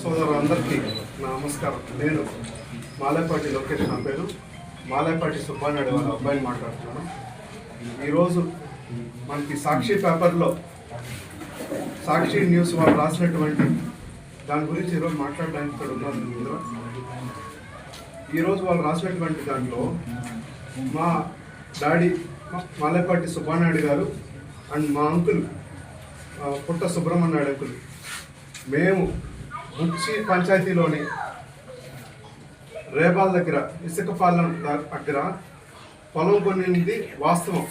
సోదరులందరికీ నమస్కారం. నేను మాలేపాటి లోకేష్ నా పేరు. మాలేపాటి సుబ్బానాయుడు వాళ్ళ అబ్బాయిని మాట్లాడుతున్నాను. ఈరోజు మనకి సాక్షి పేపర్లో సాక్షి న్యూస్ వాళ్ళు రాసినటువంటి దాని గురించి ఈరోజు మాట్లాడడానికి ఇక్కడ ఉన్నారు ఇందులో. ఈరోజు వాళ్ళు రాసినటువంటి దాంట్లో మా డాడీ మాలేపాటి సుబ్బానాయుడు గారు అండ్ మా అంకుల్ పుట్ట సుబ్రహ్మణ్యాడు అంకుల్. మేము బుచ్చి పంచాయతీలోని రేబాల్ దగ్గర ఇసుకపాలెం ద- దగ్గర పొలం కొనింది వాస్తవం.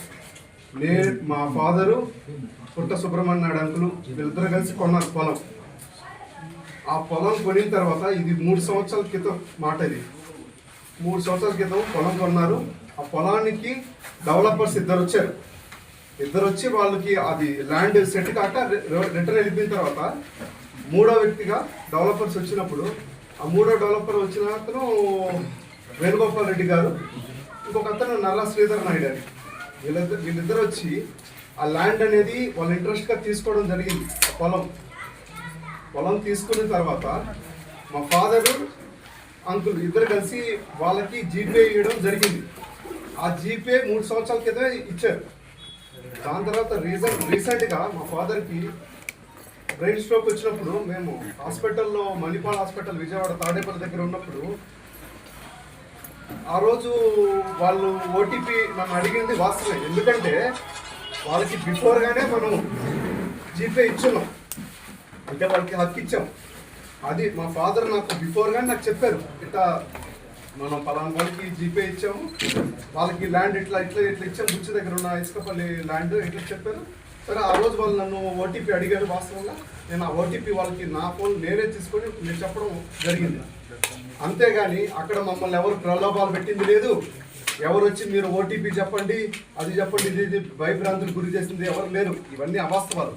నేను మా ఫాదరు పుట్ట సుబ్రహ్మణ్యుడు అంకులు వీళ్ళిద్దరు కలిసి కొన్నారు పొలం. ఆ పొలం కొనిన తర్వాత ఇది మూడు సంవత్సరాల క్రితం మాట ఇది. మూడు సంవత్సరాల క్రితం పొలం కొన్నారు. ఆ పొలానికి డెవలపర్స్ ఇద్దరు వచ్చారు. ఇద్దరు వచ్చి వాళ్ళకి అది ల్యాండ్ సెట్ కాక రిటర్న్ వెళ్ళిపోయిన తర్వాత మూడో వ్యక్తిగా డెవలపర్స్ వచ్చినప్పుడు ఆ మూడో డెవలపర్ వచ్చిన అతను వేణుగోపాల్ రెడ్డి గారు ఇంకొక అతను నల్ల శ్రీధర్ నాయుడు అని. వీళ్ళిద్దరు వీళ్ళిద్దరు వచ్చి ఆ ల్యాండ్ అనేది వాళ్ళ ఇంట్రెస్ట్గా తీసుకోవడం జరిగింది ఆ పొలం. పొలం తీసుకున్న తర్వాత మా ఫాదరు అంకుల్ ఇద్దరు కలిసి వాళ్ళకి జీపే ఇవ్వడం జరిగింది. ఆ జీపే మూడు సంవత్సరాల క్రితమే ఇచ్చారు. దాని తర్వాత రీసెంట్ రీసెంట్గా మా ఫాదర్కి బ్రెయిన్ స్ట్రోక్ వచ్చినప్పుడు మేము హాస్పిటల్లో మణిపాల్ హాస్పిటల్ విజయవాడ తాడేపల్లి దగ్గర ఉన్నప్పుడు ఆ రోజు వాళ్ళు ఓటీపీ నన్ను అడిగింది వాస్తవే ఎందుకంటే వాళ్ళకి బిఫోర్గానే మనం జీపే ఇచ్చున్నాం. అంటే వాళ్ళకి హక్కు ఇచ్చాం. అది మా ఫాదర్ నాకు బిఫోర్గానే నాకు చెప్పారు. ఇట్లా మనం పలానా వాళ్ళకి జీపే ఇచ్చాము. వాళ్ళకి ల్యాండ్ ఇట్లా ఇట్లా ఇట్లా ఇచ్చాం. బుచ్చి దగ్గర ఉన్న ఇసుకపల్లి ల్యాండ్ ఇట్లా చెప్పారు. సరే ఆ రోజు వాళ్ళు నన్ను ఓటీపీ అడిగారు వాస్తవంగా. నేను ఆ ఓటీపీ వాళ్ళకి నా ఫోన్ నేనే తీసుకొని నేను చెప్పడం జరిగింది. అంతేగాని అక్కడ మమ్మల్ని ఎవరు ప్రలోభాలు పెట్టింది లేదు. ఎవరు వచ్చి మీరు ఓటీపీ చెప్పండి అది చెప్పండి ఇది ఇది భయభ్రాంతులు గురి చేసింది ఎవరు లేరు. ఇవన్నీ అవాస్తవాలు.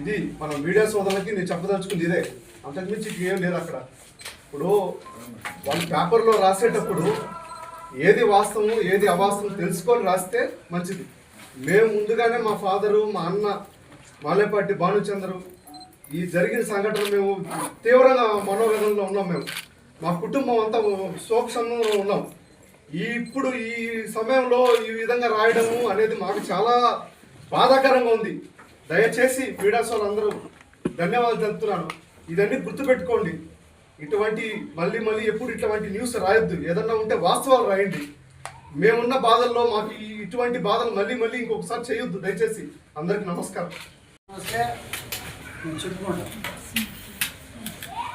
ఇది మన మీడియా సోదరులకి నేను చెప్పదలుచుకుంది ఇదే. అంతకుమించి ఏం లేదు అక్కడ. ఇప్పుడు వాళ్ళు పేపర్లో రాసేటప్పుడు ఏది వాస్తవం ఏది అవాస్తవం తెలుసుకొని రాస్తే మంచిది. మేము ముందుగానే మా ఫాదరు మా అన్న మాలేపాటి భానుచంద్రు ఈ జరిగిన సంఘటన మేము తీవ్రంగా మనోవేదనలో ఉన్నాం మేము. మా కుటుంబం అంతా సోక్షంలో ఉన్నాం. ఈ ఇప్పుడు ఈ సమయంలో ఈ విధంగా రాయడము అనేది మాకు చాలా బాధాకరంగా ఉంది. దయచేసి పీడాసోలు అందరూ ధన్యవాదాలు తెలుపుతున్నాను. ఇదన్నీ గుర్తుపెట్టుకోండి. ఇటువంటి మళ్ళీ మళ్ళీ ఎప్పుడు ఇటువంటి న్యూస్ రాయొద్దు. ఏదన్నా ఉంటే వాస్తవాలు రాయండి. మేమున్న బాధల్లో మాకు ఇటువంటి బాధలు మళ్ళీ మళ్ళీ ఇంకొకసారి చేయొద్దు దయచేసి అందరికీ నమస్కారం. నమస్తే. నేను చెప్పుకుంటాం.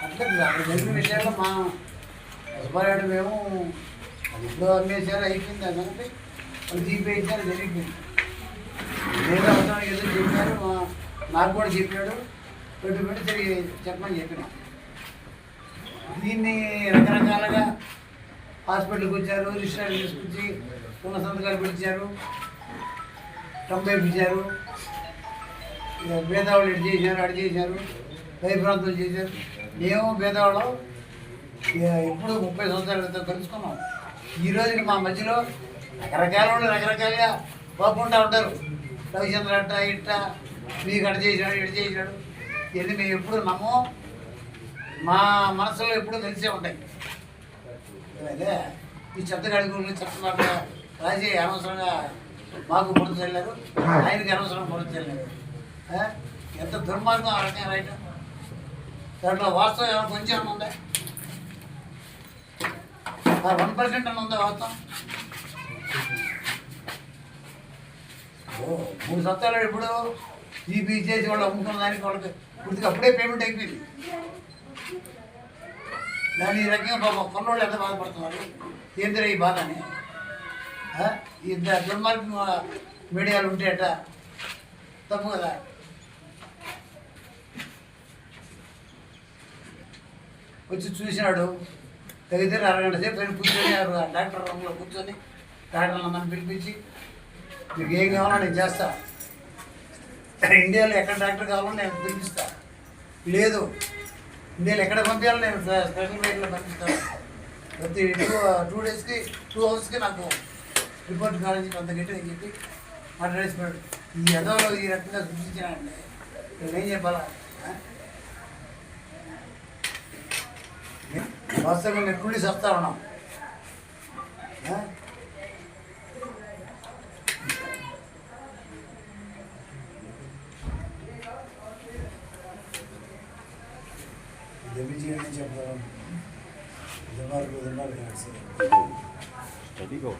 అట్లా అక్కడ జరిగిన విషయాల్లో మా సుబ్బారాయుడు మేము అది ఇప్పుడు అమ్మేసారు అయిపోయింది అని వాళ్ళు తీపివేసారు జరిగిపోయింది. ఏదో అవసరం ఏదో చెప్పారు మా- నాకు కూడా చెప్పాడు. పెట్టి పెట్టి తిరిగి చెప్పమని చెప్పిన. దీన్ని రకరకాలుగా హాస్పిటల్కి వచ్చారు రిజిస్టర్ తీసుకొచ్చి ఉన్న సంతకాలు పెట్టించారు తొంభై ఇప్పించారు. ఇక భేదవాళ్ళు ఇటు చేశారు అటు చేశారు భయభ్రాంతులు చేశారు. మేము భేదవాళ్ళం ఇక ఎప్పుడు ముప్పై సంవత్సరాల క్రితం కలుసుకున్నాం. ఈ రోజుకి మా మధ్యలో రకరకాల వాళ్ళు రకరకాలుగా పోకుండా ఉంటారు. రవిచంద్ర అట్ట ఇట్ట మీకు అటు చేశాడు ఇటు చేశాడు. ఇవన్నీ మేము ఎప్పుడు నమ్మం మా మనసులో ఎప్పుడు తెలిసే ఉంటాయి. అదే ఈ చెత్త గడుగులు చెత్త రాజీ అనవసరంగా మాకు పొడుతు వెళ్ళారు ఆయనకి అనవసరం పొడుతు వెళ్ళారు ఎంత దుర్మార్గం ఆ రకంగా రైట్? దాంట్లో వాస్తవం ఏమైనా కొంచెం ఏమైనా ఉందా? వన్ పర్సెంట్ అని ఉందా వాస్తవం? ఓ మూడు సత్తాలు ఇప్పుడు జీపీ చేసి వాళ్ళు అమ్ముకున్న దానికి వాళ్ళకి పూర్తిగా అప్పుడే పేమెంట్ అయిపోయింది. దాని ఈ రకంగా పాపం కొన్నోళ్ళు ఎంత బాధపడుతున్నారు? ఏందిరా ఈ బాధ అని ఆ? ఇంత దుర్మార్గం మీడియాలు ఉంటే అట తప్పు కదా. వచ్చి చూసినాడు. తగితే అరగంట సేపు పైన కూర్చొని ఆ డాక్టర్ రూమ్లో కూర్చొని డాక్టర్ నన్ను పిలిపించి మీకు ఏం కావాలో నేను చేస్తా. ఇండియాలో ఎక్కడ డాక్టర్ కావాలో నేను పిలిపిస్తా. లేదు నేను ఎక్కడ పంపించాలో నేను స్పెషల్ వెహికల్లో పంపిస్తాను. ప్రతి టూ టూ డేస్కి టూ అవర్స్కి నాకు రిపోర్ట్ కాలేజీ కొంత గట్టి అని చెప్పి మాట్లాడేసిపోయాడు ఈ ఎదవలో ఈ రకంగా సూచించానండి నేను ఏం చెప్పాలా? ఆ? వాస్తవంగా మేము ఎక్కడి నుంచి ఉన్నాం? de largo, de largo. Te digo.